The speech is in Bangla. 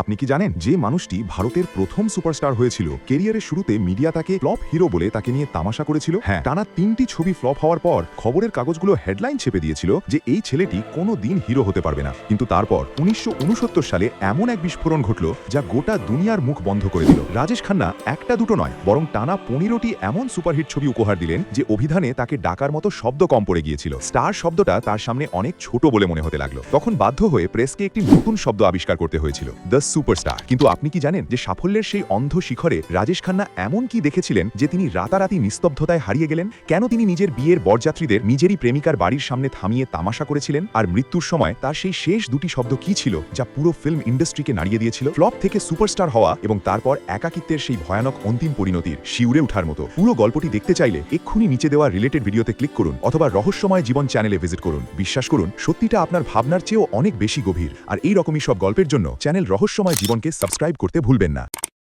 আপনি কি জানেন যে মানুষটি ভারতের প্রথম সুপারস্টার হয়েছিল? কেরিয়ারের শুরুতে মিডিয়া তাকে ফ্লপ হিরো বলে তাকে নিয়ে তামাশা করেছিল। হ্যাঁ টানা তিনটি ছবি ফ্লপ হওয়ার পর খবরের কাগজগুলো হেডলাইন ছেপে দিয়েছিল যে এই ছেলেটি কোনো দিন হিরো হতে পারবে না। কিন্তু তারপর উনিশশো সালে এমন এক বিস্ফোরণ ঘটল যা গোটা দুনিয়ার মুখ বন্ধ করে দিল। রাজেশ খান্না একটা দুটো নয়, বরং টানা পনেরোটি এমন সুপারহিট ছবি উপহার দিলেন যে অভিধানে তাকে ডাকার মতো শব্দ কম পড়ে গিয়েছিল। স্টার শব্দটা তার সামনে অনেক ছোট বলে মনে হতে লাগল। তখন বাধ্য হয়ে প্রেসকে একটি নতুন শব্দ আবিষ্কার করতে হয়েছিল। The superstar. কিন্তু আপনি কি জানেন যে সাফল্যের সেই অন্ধ শিখরে রাজেশ খান্না এমন কি দেখেছিলেন যে তিনি রাতারাতি নিস্তব্ধতায় হারিয়ে গেলেন? কেন তিনি নিজের বিয়ের বরযাত্রীদের নিজেরই প্রেমিকার বাড়ির সামনে থামিয়ে তামাশা করেছিলেন? আর মৃত্যুর সময় তার সেই শেষ দুটি শব্দ কি ছিল যা পুরো ফিল্ম ইন্ডাস্ট্রিকে নাড়িয়ে দিয়েছিল? ফ্লপ থেকে সুপারস্টার হওয়া এবং তারপর একাকিত্বের সেই ভয়ানক অন্তিম পরিণতির শিউরে ওঠার মতো। পুরো গল্পটি দেখতে চাইলে এক্ষুনি নিচে দেওয়া রিলেটেড ভিডিওতে ক্লিক করুন অথবা রহস্যময় জীবন চ্যানেলে ভিজিট করুন। বিশ্বাস করুন, সত্যিটা আপনার ভাবনার চেয়েও অনেক বেশি গভীর। আর এই রকমই সব গল্পের জন্য চ্যানেল রহস্যময় জীবনকে সাবস্ক্রাইব করতে ভুলবেন না।